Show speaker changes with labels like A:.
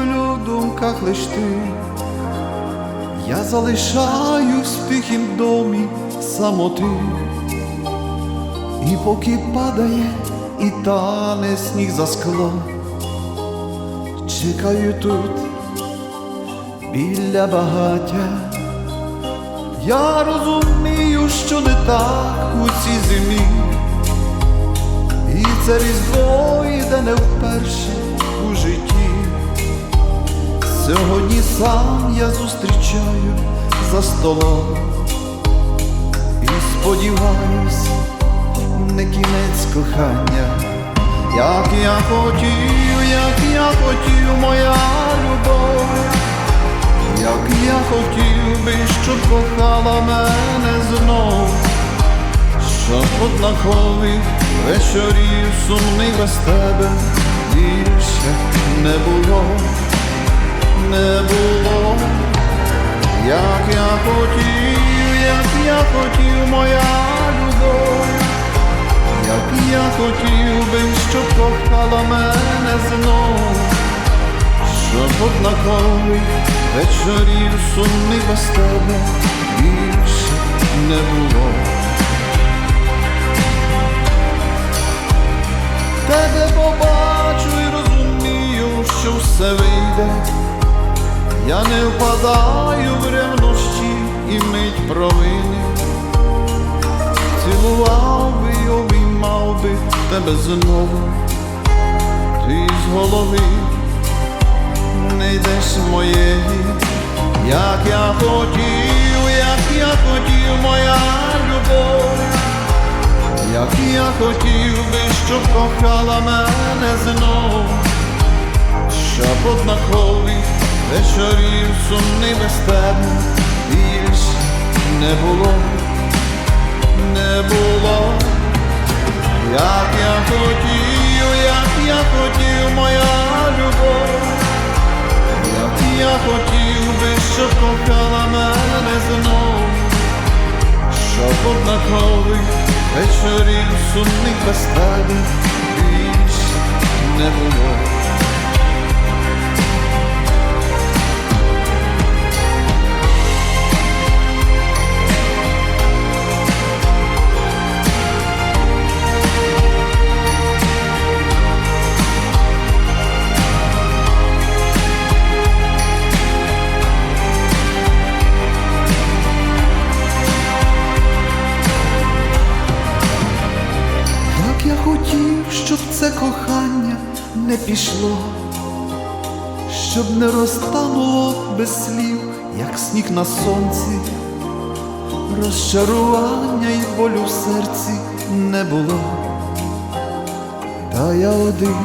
A: сплю в думках лиш ти. Я залишаюсь в тихім домі самоти, і поки падає і тане сніг за скло, чекаю тут біля багаття. Я розумію, що не так у цій зимі, і це різдво йде не вперше. Сьогодні сам я зустрічаю за столом. І сподіваюсь, не кінець кохання, як я хотів, як я хотів, моя любов, як я хотів би, щоб кохала мене знов, щоб однакових вечорів сумних без тебе більше не було не було, як я хотів, як я хотів, моя любов, як я хотів би, щоб кохала мене знов, щоб однакових вечорів сумних без тебе більше не було. Тебе побачу і розумію, що все вийде. Я не впадаю в ревнощі і мить провини. Цілував би й обіймав би тебе знову, ти з голови не йдеш моєї, як я хотів, як я хотів, моя любов, як я хотів би, щоб кохала мене знов, щоб однакових вечорів сумний без тебе більше не було, не було, як я хотів, як я хотів, моя любов, як я хотів би, щоб кохала мене знов, щоб однакових вечорів сумних без тебе більше не було. Щоб це кохання не пішло, щоб не розтануло без слів, як сніг на сонці, розчарування й болю в серці не було, та я один